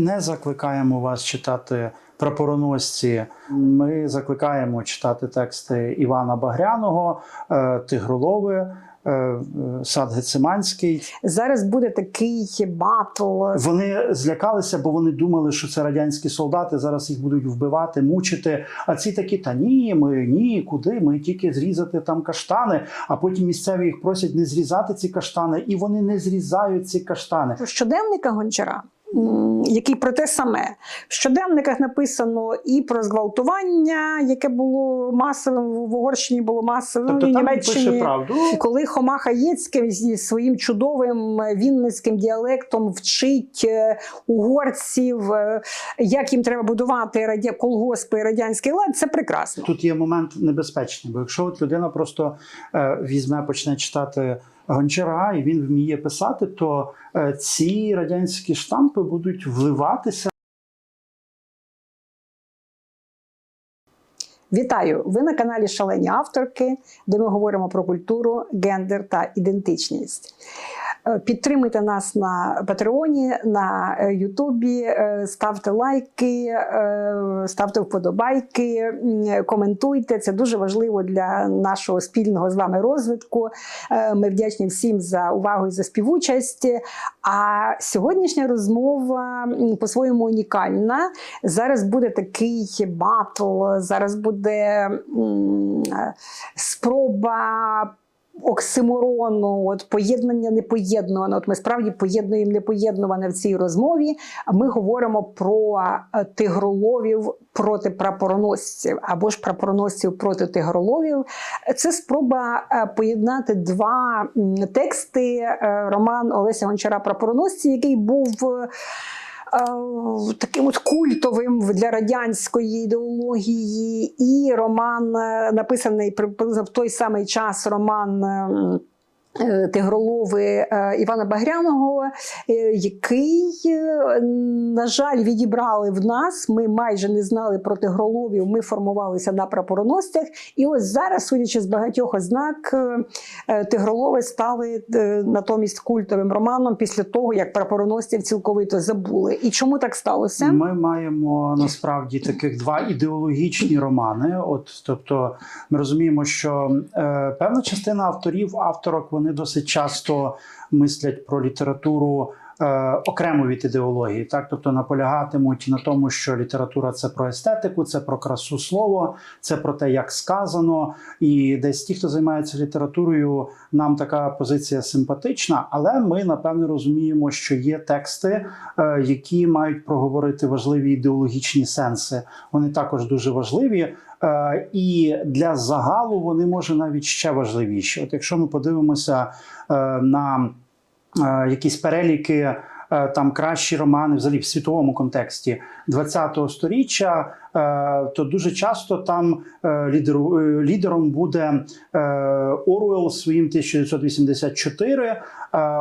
не закликаємо вас читати прапороносці. Ми закликаємо читати тексти Івана Багряного, е, Тигролови, е, Сад Гециманський. Зараз буде такий батл. Вони злякалися, бо вони думали, що це радянські солдати. Зараз їх будуть вбивати, мучити. А ці такі, та ні, ми ні, куди? Ми тільки зрізати там каштани. А потім місцеві їх просять не зрізати ці каштани, і вони не зрізають ці каштани. щоденника Гончара. Який про те саме в щоденниках написано і про зґвалтування, яке було масовим в Угорщині, було масовим Тобто в Німеччині. правду. Коли Хома Хаєцький зі своїм чудовим вінницьким діалектом вчить е, угорців, е, як їм треба будувати раді... колгоспи і радянський лад, це прекрасно. Тут є момент небезпечний, бо якщо от людина просто е, візьме, почне читати гончара, і він вміє писати, то е, ці радянські штампи будуть вливатися. Вітаю! Ви на каналі Шалені авторки, де ми говоримо про культуру, гендер та ідентичність. Е, Підтримуйте нас на Патреоні, на е, Ютубі, е, ставте лайки, ставте вподобайки, коментуйте. Це дуже важливо для нашого спільного з вами розвитку. Ми вдячні всім за увагу і за співучасть. А сьогоднішня розмова по-своєму унікальна. Зараз буде такий батл, зараз буде спроба. Оксиморону, от поєднання непоєднуване. От ми справді поєднуємо непоєднуване в цій розмові. Ми говоримо про е, тигроловів проти прапороносців або ж прапороносців проти тигроловів. Це спроба е, поєднати два тексти. Е, Роман Олеся Гончара Прапороносці, який був. Таким от культовим для радянської ідеології, і роман, е, написаний приблизно в той самий час роман Тигролови е, Івана Багряного, е, який, е, на жаль, відібрали в нас. Ми майже не знали про тигроловів, ми формувалися на прапороносцях. І ось зараз, судячи з багатьох ознак, е, е, тигролови стали е, натомість культовим романом після того, як прапороносців цілковито забули. І чому так сталося? Ми маємо насправді таких два ідеологічні романи. От, тобто, ми розуміємо, що е, певна частина авторів, авторок, вони досить часто мислять про літературу. Е, Окремо від ідеології, так тобто наполягатимуть на тому, що література це про естетику, це про красу слова, це про те, як сказано. І десь ті, хто займається літературою, нам така позиція симпатична, але ми напевне розуміємо, що є тексти, е, які мають проговорити важливі ідеологічні сенси. Вони також дуже важливі. Е, І для загалу вони може навіть ще важливіші. От якщо ми подивимося на якісь переліки. е, Там кращі романи взагалі в світовому контексті ХХ століття, е, то дуже часто там е, е, лідером буде е, Оруел своїм 1984, е,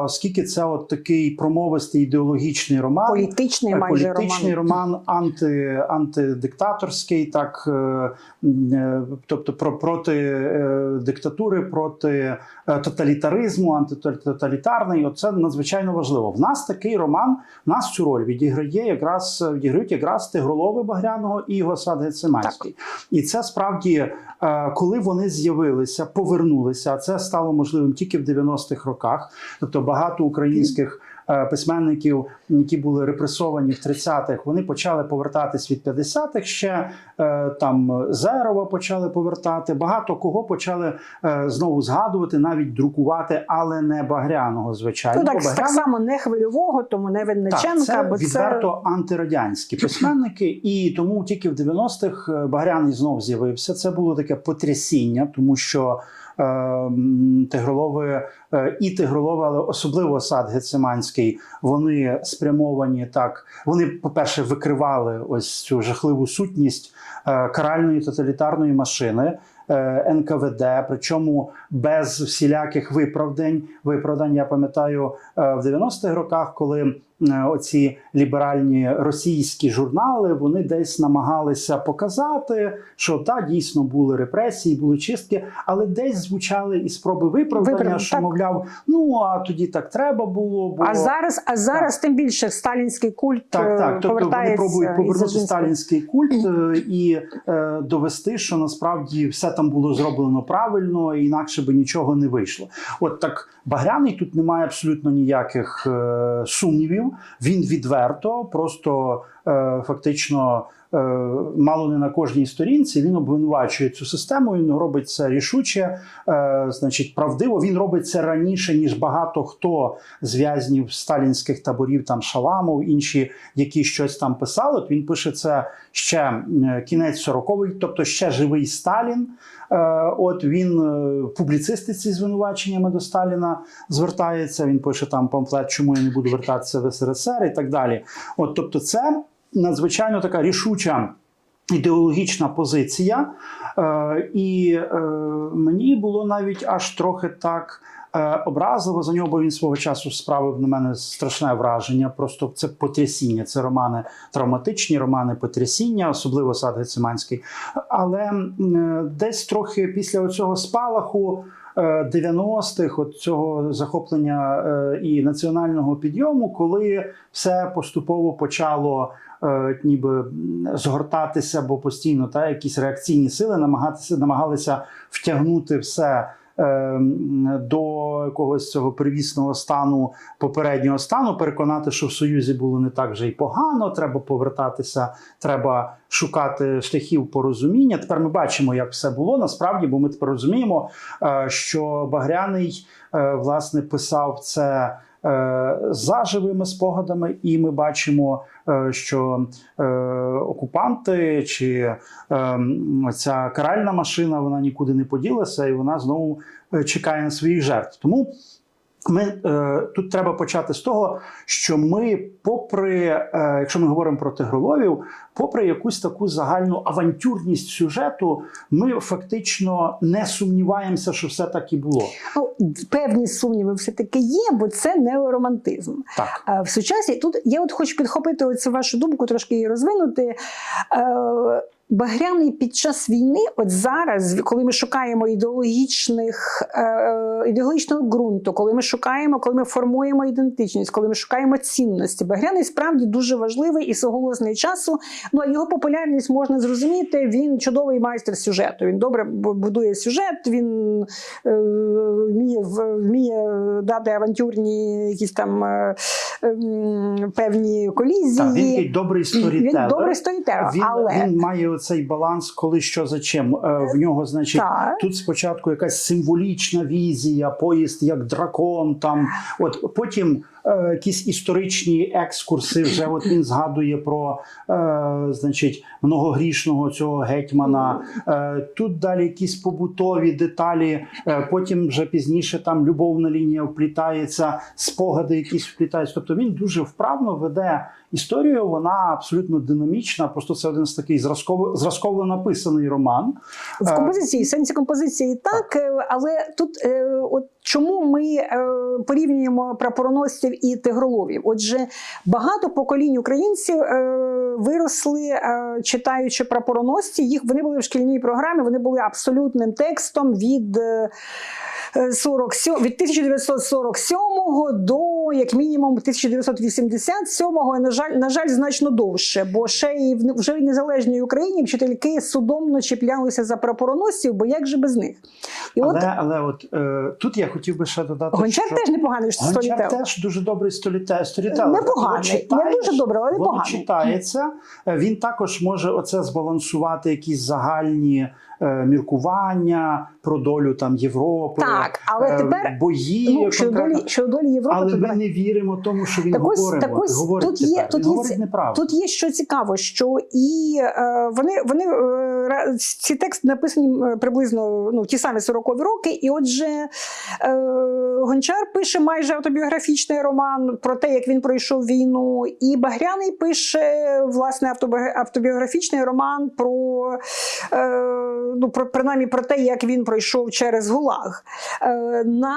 оскільки це от такий промовистий ідеологічний роман. Політичний майже політичний роман. роман, анти, антидиктаторський, так е, е, тобто про проти е, диктатури, проти тоталітаризму, антитоталітарний. Оце надзвичайно важливо. В нас такий роман, в нас цю роль відіграє якраз відіграють якраз Тигролови Багряного і його сад Гециманський. І це справді, коли вони з'явилися, повернулися. а Це стало можливим тільки в 90-х роках. Тобто багато українських е, письменників, які були репресовані в 30-х, вони почали повертатись від 50-х ще е, там Зерова почали повертати. Багато кого почали е, знову згадувати, навіть друкувати, але не Багряного, звичайно. Ну, так, Бо так само не хвильового, тому не Винниченка, так, це бо це антирадянські письменники, і тому тільки в 90-х е, Багряний знов з'явився. Це було таке потрясіння, тому що е, Тигролови е, і Тигролови, але особливо сад Гециманський, вони спрямовані так. Вони, по-перше, викривали ось цю жахливу сутність е, каральної тоталітарної машини. е, НКВД, причому без всіляких виправдань. Виправдань я пам'ятаю в 90-х роках, коли оці ліберальні російські журнали вони десь намагалися показати, що та дійсно були репресії, були чистки, але десь звучали і спроби виправдання, Виправдання, що так. мовляв, ну а тоді так треба було. Бо А зараз, а зараз тим більше сталінський культ так, е, так. Тобто вони пробують повернути сталінський культ е, і е, довести, що насправді все там було зроблено правильно, інакше би нічого не вийшло. От так Багряний тут немає абсолютно ніяких е, сумнівів. Він відверто, просто е, фактично. Е, Мало не на кожній сторінці він обвинувачує цю систему. Він робить це рішуче, е, значить, правдиво. Він робить це раніше ніж багато хто з в'язнів сталінських таборів, там Шаламов, інші, які щось там писали. От він пише це ще кінець 40-х, тобто ще живий Сталін. Е, От він в публіцистиці звинуваченнями до Сталіна звертається. Він пише там памфлет, чому я не буду вертатися в СРСР і так далі. От, тобто, це надзвичайно така рішуча. Ідеологічна позиція, е, і е, мені було навіть аж трохи так е, образливо за нього, бо він свого часу справив на мене страшне враження. Просто це потрясіння. Це романи травматичні, романи потрясіння, особливо сад Гециманський. Але десь трохи після цього спалаху. е, 90-х, от цього захоплення і національного підйому, коли все поступово почало е, ніби згортатися, бо постійно та якісь реакційні сили намагатися намагалися втягнути все. е, До якогось цього привісного стану попереднього стану, переконати, що в Союзі було не так вже й погано. Треба повертатися, треба шукати шляхів порозуміння. Тепер ми бачимо, як все було насправді, бо ми тепер розуміємо, е, що Багряний е, власне писав це за живими спогадами, і ми бачимо, е, що е, окупанти чи е, ця каральна машина вона нікуди не поділася, і вона знову е, чекає на своїх жертв. Тому. Ми е, тут треба почати з того, що ми, попри, е, якщо ми говоримо про тигроловів, попри якусь таку загальну авантюрність сюжету, ми фактично не сумніваємося, що все так і було. Ну, певні сумніви все-таки є, бо це неоромантизм. Так. А В сучасі тут я от хочу підхопити оцю вашу думку, трошки її розвинути. Е, Багряний під час війни, от зараз, коли ми шукаємо ідеологічних е, ідеологічного ґрунту, коли ми шукаємо, коли ми формуємо ідентичність, коли ми шукаємо цінності, Багряний справді дуже важливий і свого часу. Ну а його популярність можна зрозуміти. Він чудовий майстер сюжету. Він добре будує сюжет. Він е, вміє вміє дати авантюрні якісь там е, ем, певні колізії. Так, він такий добрий Він сторітелер. добрий сторітелер, Він, але він має оцей баланс, коли що за чим. Е, В нього, значить, Так. тут спочатку якась символічна візія, поїзд як дракон. Там от потім якісь історичні екскурси. Вже от він згадує про е, значить многогрішного цього гетьмана. Е, тут далі якісь побутові деталі. Е, потім вже пізніше там любовна лінія вплітається, спогади якісь вплітаються. Тобто він дуже вправно веде історію. Вона абсолютно динамічна. Просто це один з таких зразково зразково написаний роман. В Е, композиції, сенсі композиції так, е, але тут е, от чому ми е, порівнюємо прапороносців і тигроловів? Отже, багато поколінь українців е, виросли, е, читаючи прапороносці. Їх вони були в шкільній програмі, вони були абсолютним текстом від. е, 47, від 1947 до як мінімум 1987, і, на жаль, на жаль, значно довше, бо ще і в вже в незалежній Україні вчительки судомно чіплялися за прапороносців, бо як же без них? І от Але, але от е, тут я хотів би ще додати, Гончар що теж непоганий Гончар сторітел. теж дуже добрий сторітелер. Непоганий, не дуже добре, але воно читається. Е, Він також може оце збалансувати якісь загальні е, міркування про долю там Європи, Так, але е, тепер, бої Ну, щодо долі, щодо долі Європи, Але ми не віримо тому, що він Так ось- говорить. так ось говорить тут є- тепер. тут він є говорить неправду. Тут є що цікаво, що і е, вони, вони е, ці тексти написані приблизно ну, ті самі 40-ві роки. І отже, е, Гончар пише майже автобіографічний роман про те, як він пройшов війну, і Багряний пише власне автобіографічний роман про, е, ну, про принаймні про те, як він пройшов через ГУЛАГ. Е, на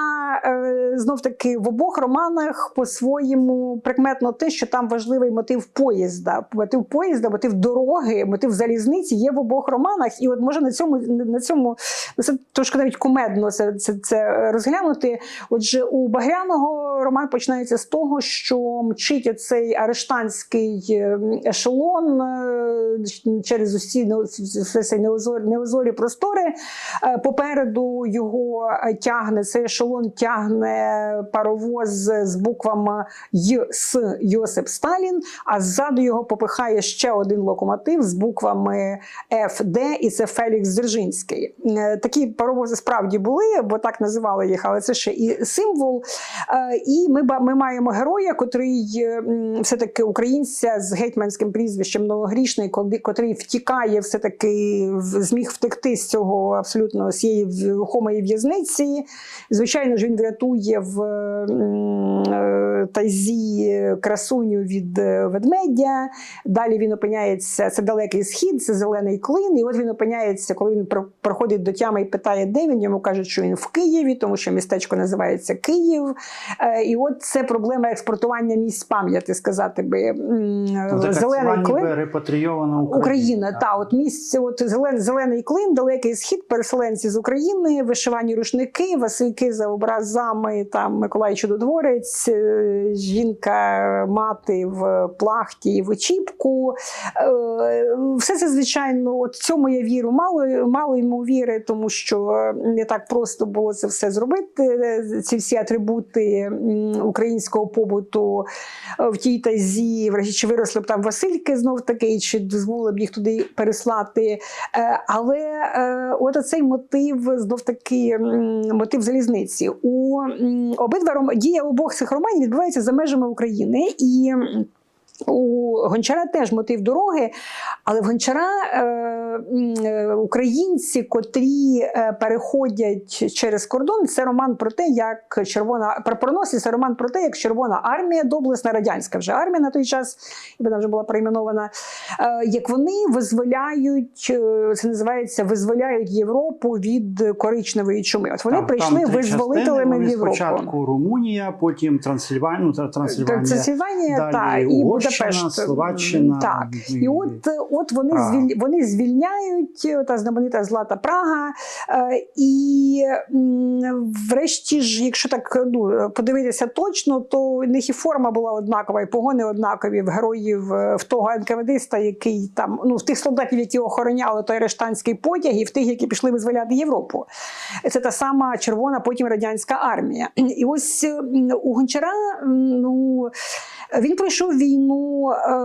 знов таки в обох романах по-своєму прикметно те, що там важливий мотив поїзда. Мотив поїзда, мотив дороги, мотив залізниці є в обох романах. І от може на цьому на цьому ну, це трошки навіть кумедно це, це, це розглянути. Отже, у Багряного роман починається з того, що мчить оцей арештанський е, ешелон е, через усі все неозорі, простори. Е, Попереду його е, тягне цей ешелон, тягне паровоз з буквами С Йосип Сталін, а ззаду його попихає ще один локомотив з буквами Ф Д, і це Фелікс Дзержинський. Е, Такі паровози справді були, бо так називали їх, але це ще і символ. Е, І ми, ми маємо героя, котрий е, все-таки українця з гетьманським прізвищем Новогрішний, котрий втікає, все-таки зміг втекти з цього абсолютно цієї рухомої в'язниці. Звичайно ж, він врятує в е, красуню від ведмедя. Далі він опиняється, це далекий схід, це зелений клин. І от він опиняється, коли він проходить до тями і питає, де він. Йому кажуть, що він в Києві, тому що містечко називається Київ. Е, І от це проблема експортування місць пам'яті, сказати би. Тобто, Зелений так клин. репатрійована Україна. Україна, та от місце, от зелен, зелений клин, далекий схід, переселенці з України, вишивані рушники, Васильки за образами, там Миколай Чудотворець, е, жінка, мати в плахті і в очіпку. Е, Все це звичайно, от цьому я вірю. Мало, мало йому віри, тому що не так просто було це все зробити. Ці всі атрибути українського побуту е, в тій тазі, врешті чи виросли б там Васильки знов таки, чи дозволили б їх туди переслати. Е, Але е, от цей мотив знов таки мотив залізниці. У обидва дія обох цих романів відбувається за межами України і. У Гончара теж мотив дороги, але в Гончара е, е, українці, котрі е, переходять через кордон, це роман про те, як червона прапороносець, це роман про те, як Червона армія, доблесна радянська вже армія на той час, і вона вже була перейменована, е, як вони визволяють, це називається визволяють Європу від коричневої чуми. От вони Так, прийшли там визволителями в Європу. Спочатку Румунія, потім Трансильванія, Трансильванія, Трансильванія далі та, і Будапешт. Словаччина. Так. І от, от вони, Прага. звіль, вони звільняють е, та знаменита Злата Прага. Е, і м, врешті ж, якщо так ну, подивитися точно, то у них і форма була однакова, і погони однакові в героїв е, в того НКВДиста, який там, ну, в тих солдатів, які охороняли той рештанський потяг, і в тих, які пішли визволяти Європу. Це та сама червона, потім радянська армія. І ось у Гончара, ну. Він пройшов війну е,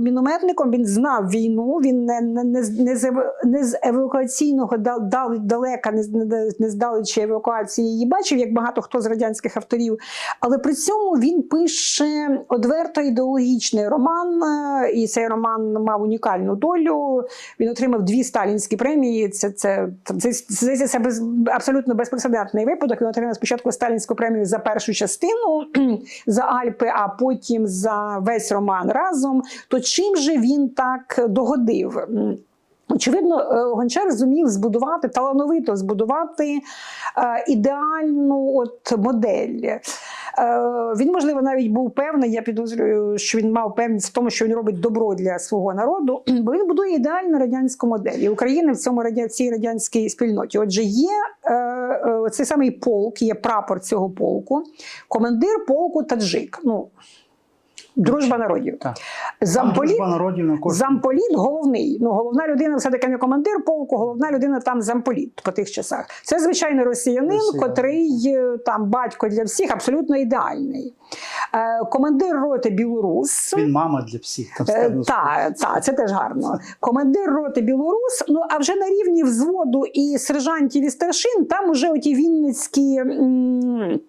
мінометником, він знав війну, він не, не, не, з- не, з, евакуаційного дал, дал, далека, не, не здалечі евакуації її бачив, як багато хто з радянських авторів. Але при цьому він пише одверто ідеологічний роман, е, і цей роман мав унікальну долю. Він отримав дві сталінські премії. Це, це, це, це, це, це без, абсолютно безпрецедентний випадок. Він отримав спочатку сталінську премію за першу частину за Альпи, а потім за весь роман разом. То чим же він так догодив? Очевидно, е, Гончар зумів збудувати талановито збудувати е, ідеальну от модель. Е, Він, можливо, навіть був певний. Я підозрюю, що він мав певність в тому, що він робить добро для свого народу, бо він будує ідеальну радянську модель. І Україна в цьому цій радянській спільноті. Отже, є цей самий полк, є прапор цього полку, командир полку таджик. Ну, дружба народів. Так. Замполіт, Дружба народів на замполіт головний. Ну, головна людина все-таки не командир полку, головна людина там замполіт по тих часах. Це звичайний росіянин, Росіянин. котрий е, там батько для всіх, абсолютно ідеальний. Е, командир роти білорус. Він мама для всіх. Там Е, сказано. Так, та, це теж гарно. Командир роти білорус. Ну а вже на рівні взводу і сержантів і старшин, там уже оті вінницькі. м,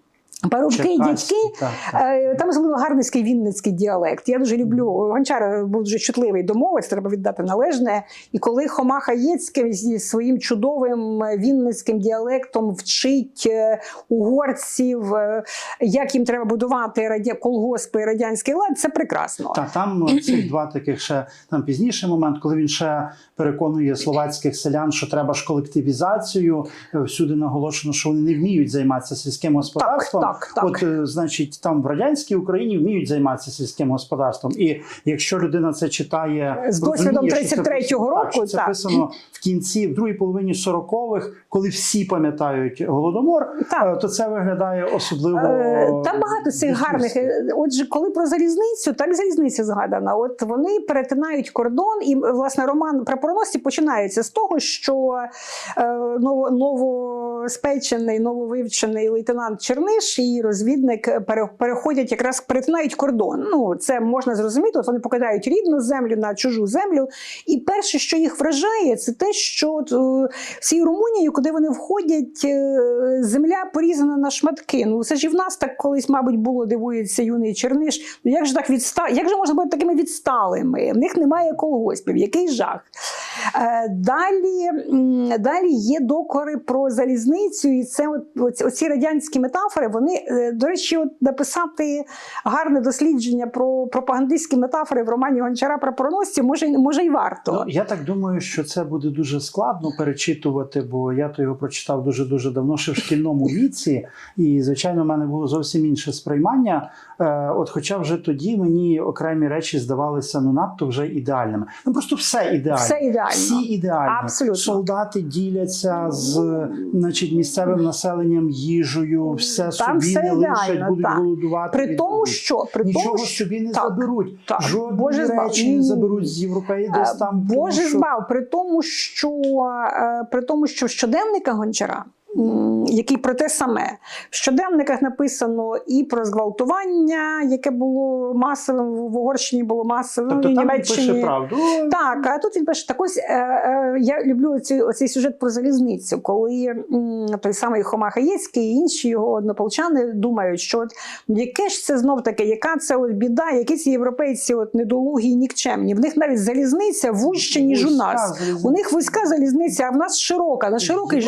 Парубки і дядьки. так, так. Е, Там особливо гарницький вінницький діалект. Я дуже люблю. Гончар був дуже чутливий до мови, це треба віддати належне. І коли Хома Хаєцький зі своїм чудовим вінницьким діалектом вчить е, угорців, е, як їм треба будувати радя... колгоспи і радянський лад, це прекрасно. Та там цих два таких ще там пізніший момент, коли він ще переконує словацьких селян, що треба ж колективізацію. Е, Всюди наголошено, що вони не вміють займатися сільським господарством. Так, так. От е, значить, там в радянській Україні вміють займатися сільським господарством. І якщо людина це читає З досвідом розуміє, що 33-го року, так, це так. писано в кінці, в другій половині 40-х, коли всі пам'ятають голодомор, Так. е, то це виглядає особливо Е, Там багато цих гарних. Отже, коли про залізницю, там залізниця згадана. От вони перетинають кордон, і власне роман прапороносці починається з того, що ново, новоспечений, нововивчений лейтенант Черниш і розвідник пере- переходять якраз перетинають кордон. Ну це можна зрозуміти. От вони покидають рідну землю на чужу землю. І перше, що їх вражає, це те, що от, е, всій Румунії, куди вони входять, е, земля порізана на шматки. Ну це ж і в нас так колись, мабуть, було, дивується юний Черниш. Ну як же так відста... Як же можна бути такими відсталими? В них немає колгоспів, який жах. Е, Далі, далі є докори про залізницю, і це от, оці, радянські метафори. Вони, е, до речі, от написати гарне дослідження про пропагандистські метафори в романі Гончара про проносці може, може й варто. Ну, я так думаю, що це буде дуже складно перечитувати, бо я то його прочитав дуже дуже давно, ще в шкільному віці, і звичайно, в мене було зовсім інше сприймання. Е, от, хоча вже тоді мені окремі речі здавалися ну надто вже ідеальними. Ну просто все ідеально. Все ідеально. Всі ідеально. Абсолютно. Солдати діляться з значить, місцевим населенням їжею, все Там собі все не лишать, будуть так. голодувати. При тому, що при Нічого тому, що собі не так, заберуть. так. Жодні Боже збав. речі не заберуть з Європеї десь там там. тому Боже що- збав, при тому, що е, при тому, що в щоденника Гончара. Який про те саме в щоденниках написано і про зґвалтування, яке було масовим в Угорщині, було масовим Тобто ну, і в там він пише правду. Так, а тут він пише так ось е, е, я люблю оці, оцей сюжет про залізницю, коли той самий Хома Хаєцький і інші його однополчани думають, що от ну, яке ж це знов таки, яка це от біда, які ці європейці от недолугі і нікчемні. В них навіть залізниця вужча, ніж у нас. залізниця. У них вузька залізниця, а в нас широка. На широкий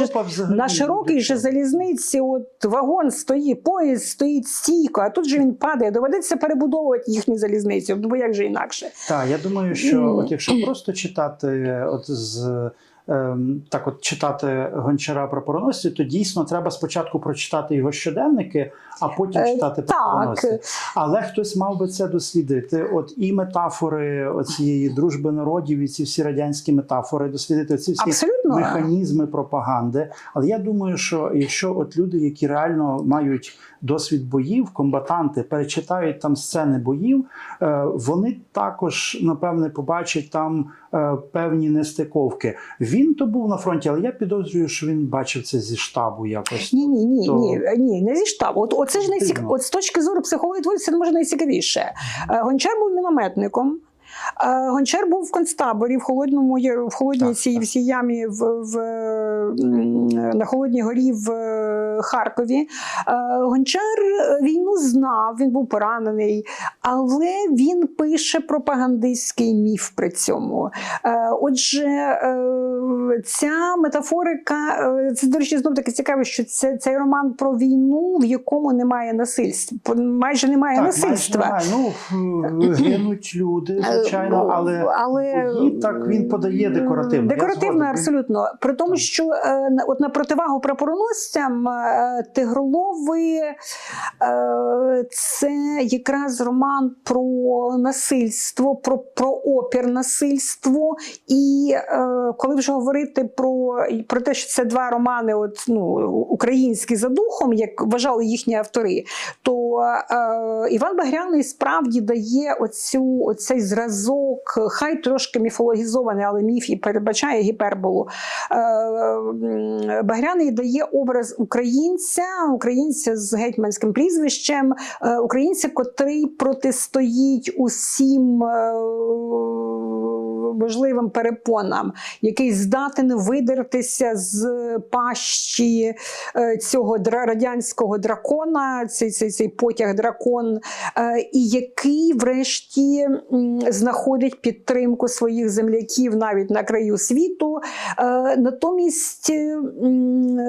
на не широкій буде же залізниці, от вагон стоїть, поїзд стоїть стійко, а тут же він падає. Доведеться перебудовувати їхню залізницю, бо як же інакше. Так, я думаю, що от якщо просто читати, от з ем, так, от читати гончара про пороносці, то дійсно треба спочатку прочитати його щоденники, а потім Е, читати про пороносці. Але хтось мав би це дослідити. От і метафори цієї дружби народів, і ці всі радянські метафори, дослідити ці всі Абсолютно. Механізми пропаганди. Але я думаю, що якщо от люди, які реально мають досвід боїв, комбатанти, перечитають там сцени боїв, е, вони також напевне побачать там е, певні нестиковки. Він то був на фронті, але я підозрюю, що він бачив це зі штабу якось. Ні, ні, ні, то- ні, ні, не зі штабу. От оце ж найцік... Дивно. От з точки зору психології творів, це може найцікавіше. Е, Гончар був мінометником. Гончар був в концтаборі в холодному в холодній Так, цій так. всій ямі в, в на холодній горі в е, Харкові. Е, Гончар е, війну знав, він був поранений, але він пише пропагандистський міф при цьому. Отже, ця метафорика, це, до речі, знов таки цікаво, що це цей роман про війну, в якому немає насильства. Майже немає Так, насильства. майже немає. Ну гинуть люди, звичайно, Е, але, але бої так він подає декоративно. Декоративно, абсолютно. При тому, Так. що е, от на противагу прапороносцям е, Тигролови е, це якраз роман про насильство, про, про опір насильству. І коли вже говорити про, про те, що це два романи, от, ну, українські за духом, як вважали їхні автори, то Іван Багряний справді дає оцю, оцей зразок, хай трошки міфологізований, але міф і передбачає гіперболу. Е, Багряний дає образ українця, українця з гетьманським прізвищем, е, українця, котрий протистоїть усім. е, можливим перепонам, який здатен видертися з пащі цього радянського дракона, цей, цей, цей потяг дракон, і який, врешті, м, знаходить підтримку своїх земляків навіть на краю світу. Е, Натомість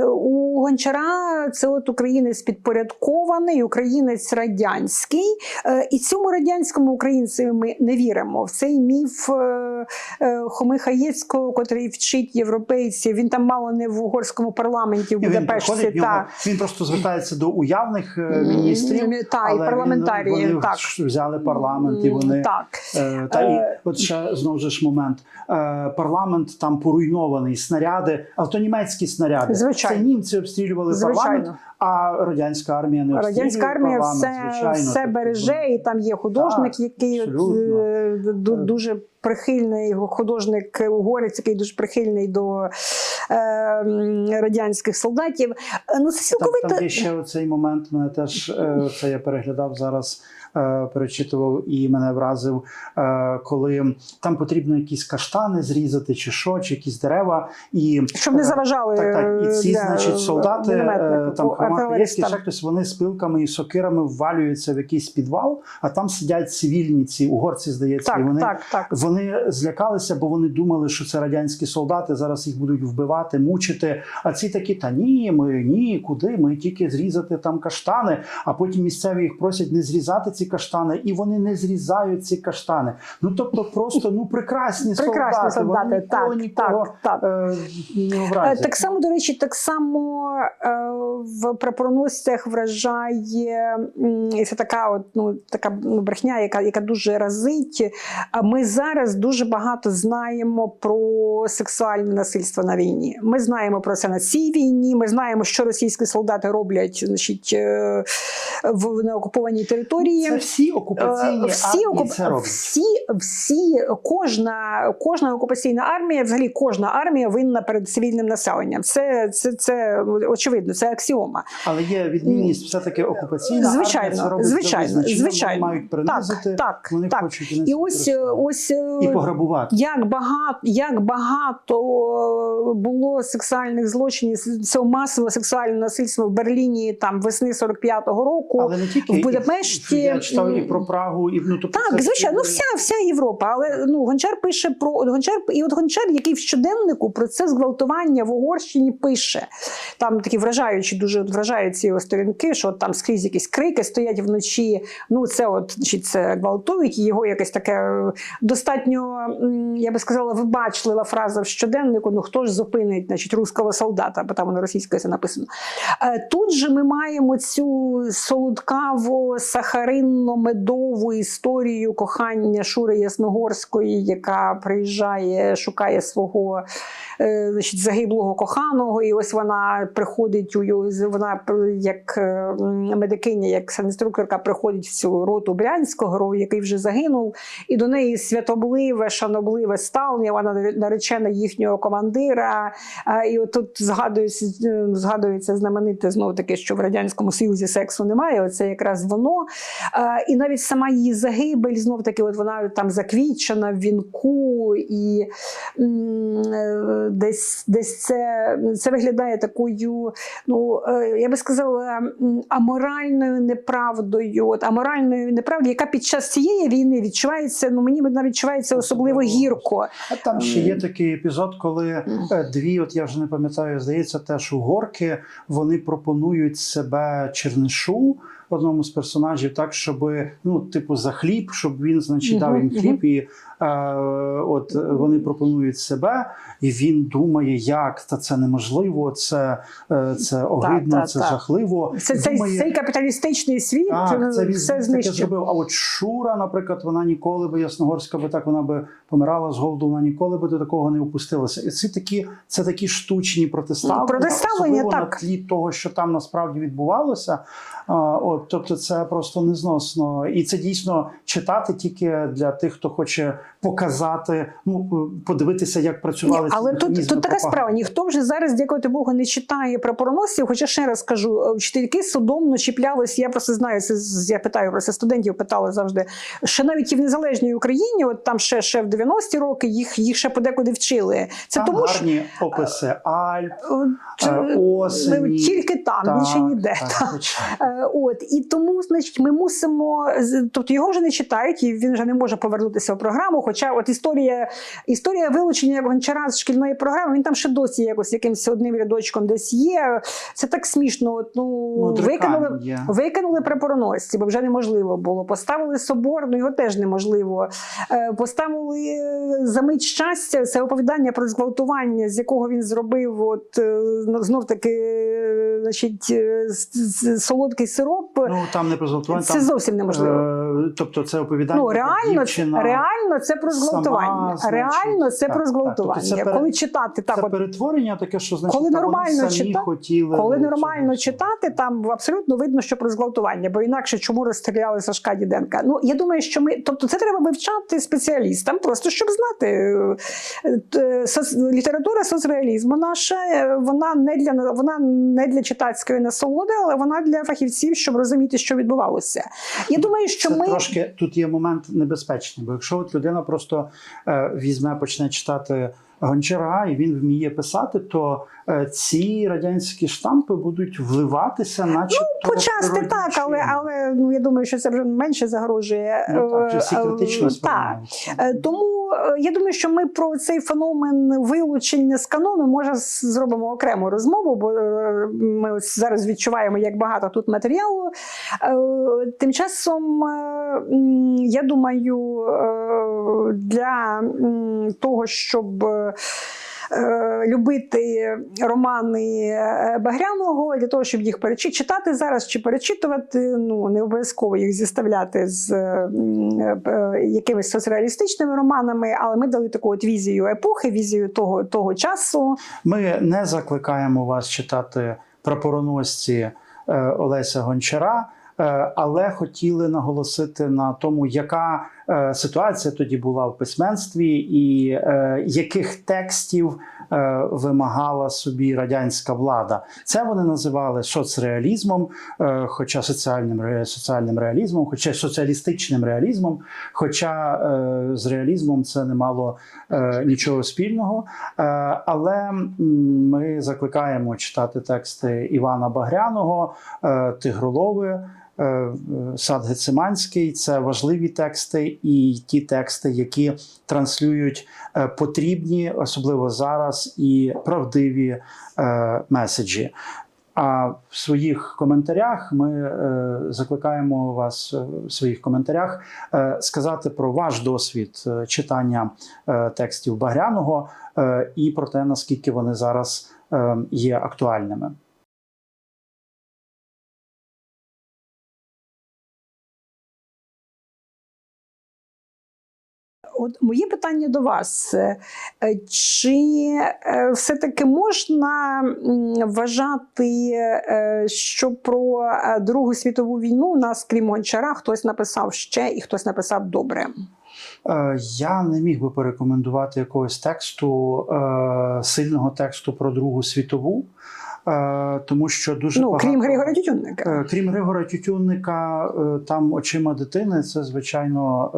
у Гончара це от українець підпорядкований, українець радянський. Е, І цьому радянському українцеві ми не віримо. В цей міф е, Хоми Хаєцького, котрий вчить європейців. Він там мало не в угорському парламенті в І він Будапешті. приходить, в нього- Та. він просто звертається до уявних міністрів, та, і але він- парламентаріїв, вони так. взяли парламент і вони Так. Е, Та Е, і от ще знову ж момент. Е, Парламент там поруйнований, снаряди, але то німецькі снаряди. Звичайно. Це німці обстрілювали Звичайно. парламент, а радянська армія не обстрілює Радянська армія парламент, все, звичайно. все Тобто, береже, і там є художник, Так, який от, абсолютно. е, дуже прихильний художник угорець, який дуже прихильний до е, радянських солдатів. Е, Ну це Там, цілковито там є ще оцей момент. Мене теж е, це я переглядав зараз, е, перечитував і мене вразив, е, коли там потрібно якісь каштани зрізати, чи що, чи якісь дерева. І щоб не е, заважали Так, так. І ці, для значить, солдати, е, там Хамахаєвські, ще хтось, вони з пилками і сокирами ввалюються в якийсь підвал, а там сидять цивільні ці угорці, здається, і вони. так, так. Вони злякалися, бо вони думали, що це радянські солдати. Зараз їх будуть вбивати, мучити. А ці такі, та ні, ми ні, куди? Ми тільки зрізати там каштани. А потім місцеві їх просять не зрізати ці каштани, і вони не зрізають ці каштани. Ну тобто, просто ну прекрасні, Прекрасні солдати. Вони солдати, ніколи так, нікого так, так. е, Е. Так само, до речі, так само е, в прапороносцях вражає і це така, от, ну, така ну, брехня, яка, яка дуже разить. А Ми зараз дуже багато знаємо про сексуальне насильство на війні. Ми знаємо про це на цій війні. Ми знаємо, що російські солдати роблять значить, е, в на окупованій території. Це всі окупаційні Е, всі, армії окуп... це роблять. всі, всі, кожна, кожна окупаційна армія, взагалі кожна армія винна перед цивільним населенням. Це, це, це очевидно, це аксіома. Але є відмінність, все таки окупаційна Звичайно, армія це робить звичайно, звичайно. Вони мають принизити, Так, так, вони так. хочуть І ось, ось е, і пограбувати. як багато, як багато було сексуальних злочинів, цього масового сексуального насильства в Берліні там весни 45-го року. Але не тільки в Будапешті, я читав і про Прагу, і ну тобто Так, звичайно, ну вся, вся Європа. Але ну Гончар пише про от Гончар, і от Гончар, який в щоденнику про це зґвалтування в Угорщині пише. Там такі вражаючі, дуже от вражають ці його сторінки, що от там скрізь якісь крики стоять вночі. Ну це от значить, це гвалтують. І його якесь таке е, достатньо, я би сказала, вибачлива фраза в щоденнику. Ну хто ж зупинить значить, руського солдата, бо там воно російською це написано. Е, Тут же ми маємо цю солодкаво сахаринно медову історію кохання Шури Ясногорської, яка приїжджає, шукає свого значить, загиблого коханого, і ось вона приходить у вона як е, медикиня, як санінструкторка приходить в цю роту Брянського, який вже загинув, і до неї святобливе, шанобливе ставлення. Вона наречена їхнього командира. І от тут згадується, е, згадується знамените знов таки, що в радянському союзі сексу немає. Оце якраз воно. І навіть сама її загибель, знов таки, от вона там заквітчена в вінку, і е, десь, десь це, це виглядає такою, ну е, я би сказала, аморальною неправдою. От аморальною неправдою, яка під час цієї війни відчувається. Ну мені навіть відчувається особливо гірко. А там ще є такий епізод, коли е, дві, от я вже не пам'ятаю, здається, теж угорки, вони пропонують себе Чернишу. Одному з персонажів, так щоб ну, типу, за хліб, щоб він, значить, дав їм хліб, і от вони пропонують себе, і він думає, як та це неможливо, це, е, це огидно, так, це так. жахливо. Це цей, Думає, цей капіталістичний світ так, це він все знищив. зробив. А от Шура, наприклад, вона ніколи би Ясногорська би так вона би помирала з голоду, вона ніколи би до такого не опустилася. І це такі, це такі штучні протиставлення, Протиставлення, особливо так. на тлі того, що там насправді відбувалося. От, тобто, це просто незносно, і це дійсно читати тільки для тих, хто хоче показати, ну подивитися, як працювали Ні, але тут, тут така справа. Ніхто вже зараз, дякувати Богу, не читає про пороносців. Хоча ще раз кажу, е, вчительки судомно чіплялись. Я просто знаю, це я питаю про це студентів, питали завжди. Ще навіть і в незалежній Україні, от там ще, ще в 90-ті роки їх, їх ще подекуди вчили. Це Там тому що описи Альп, е, чи- е, осені. тільки там, Так, більше ніде. так, так. Е, От і тому, значить, ми мусимо тобто його вже не читають, і він вже не може повернутися в програму. Хоча, от історія, історія вилучення гончара з шкільної програми, він там ще досі якось якимось одним рядочком десь є. Це так смішно. От, ну викинули, є. викинули прапороносці, бо вже неможливо було. Поставили собор, ну його теж неможливо. Е, Поставили е, за мить щастя. Це оповідання про зґвалтування, з якого він зробив, от е, знов таки, значить, солодкий сироп. Ну там не про зґвалтування, Це там, зовсім неможливо. Тобто це оповідання. Ну реально, дівчина. реально це про зґвалтування. реально це так, про так. зґвалтування. Тобто це Коли читати так, це от, перетворення таке, що значить, Коли нормально вони самі чита- хотіли. коли нормально читати, там абсолютно видно, що про зґвалтування, бо інакше чому розстріляли Сашка Діденка. Ну я думаю, що ми, тобто, це треба вивчати спеціалістам, просто щоб знати. Е, е, соц- Література соцреалізму наша, е, вона не для вона не для читацької насолоди, але вона для фахівців, щоб розуміти, що відбувалося. Я думаю, що Це ми трошки тут є момент небезпечний, бо якщо от людина просто е, візьме, почне читати гончара, і він вміє писати, то ці радянські штампи будуть вливатися, начебто Ну, почасти так, але але ну я думаю, що це вже менше загрожує. ну, так, вже всі Е, е, критично так. Е, Тому е, я думаю, що ми про цей феномен вилучення з канону може зробимо окрему розмову, бо е, ми ось зараз відчуваємо, як багато тут матеріалу. Е, Тим часом, е, я думаю, е, для того, щоб е, е, любити романи е, Багряного для того, щоб їх перечи- читати зараз чи перечитувати. Ну не обов'язково їх зіставляти з е, е, якимись соцреалістичними романами, але ми дали таку от візію епохи, візію того, того часу. Ми не закликаємо вас читати прапороносці е, Олеся Гончара, е, але хотіли наголосити на тому, яка е, ситуація тоді була в письменстві, і е, яких текстів е, вимагала собі радянська влада. Це вони називали соцреалізмом, е, хоча соціальним соціальним реалізмом, хоча соціалістичним реалізмом. Хоча е, з реалізмом це не мало е, нічого спільного. Е, але ми закликаємо читати тексти Івана Багряного, е, Тигролови. Е, Сад Гециманський це важливі тексти, і ті тексти, які транслюють е, потрібні, особливо зараз, і правдиві е, меседжі. А в своїх коментарях ми е, закликаємо вас в своїх коментарях е, сказати про ваш досвід читання е, текстів Багряного е, і про те, наскільки вони зараз е, є актуальними. От моє питання до вас: Е, е, чи е, все-таки можна вважати, що про Другу світову війну у нас, крім Гончара, хтось написав ще і хтось написав добре? Я не міг би порекомендувати якогось тексту, сильного тексту про Другу світову, тому що дуже ну, багато... крім Григоря Тютюнника. Е, Крім Григора Тютюнника, е, там очима дитини це звичайно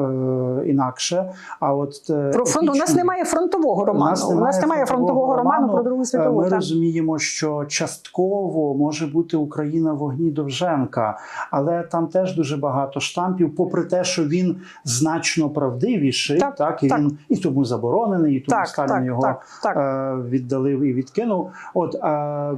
е, інакше. А от е, Про фронт у нас немає фронтового роману. У нас немає, фронтового роману, про Другу Е, світову. Ми так. розуміємо, що частково може бути Україна в вогні Довженка, але там теж дуже багато штампів, попри те, що він значно правдивіший, Так, так, і так. він і тому заборонений, і тому Так, Сталін так, його так, так. е, віддалив і відкинув. От е,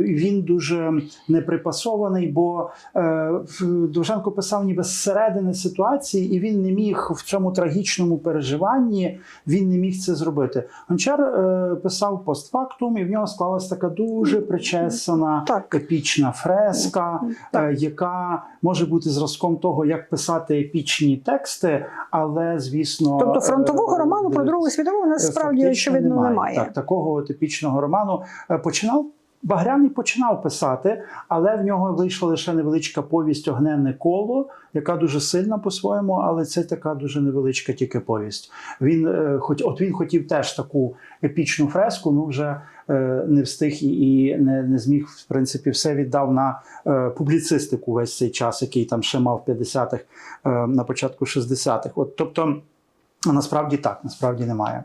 він дуже неприпасований, бо е, Довженко писав ніби зсередини ситуації, і він не міг в цьому трагічному переживанні він не міг це зробити. Гончар е, писав постфактум, і в нього склалась така дуже причесана Так. епічна фреска, Так. е, яка може бути зразком того, як писати епічні тексти, але звісно, Тобто фронтового роману про. Другу світову у нас справді очевидно немає. Так, такого от епічного роману починав Багряний починав писати, але в нього вийшла лише невеличка повість Огненне коло, яка дуже сильна по-своєму, але це така дуже невеличка тільки повість. Він, е, хоч, от він хотів теж таку епічну фреску, ну вже е, не встиг і, не, не зміг, в принципі, все віддав на е, публіцистику весь цей час, який там ще мав в 50-х, е, на початку 60-х. От, тобто, насправді так, насправді немає.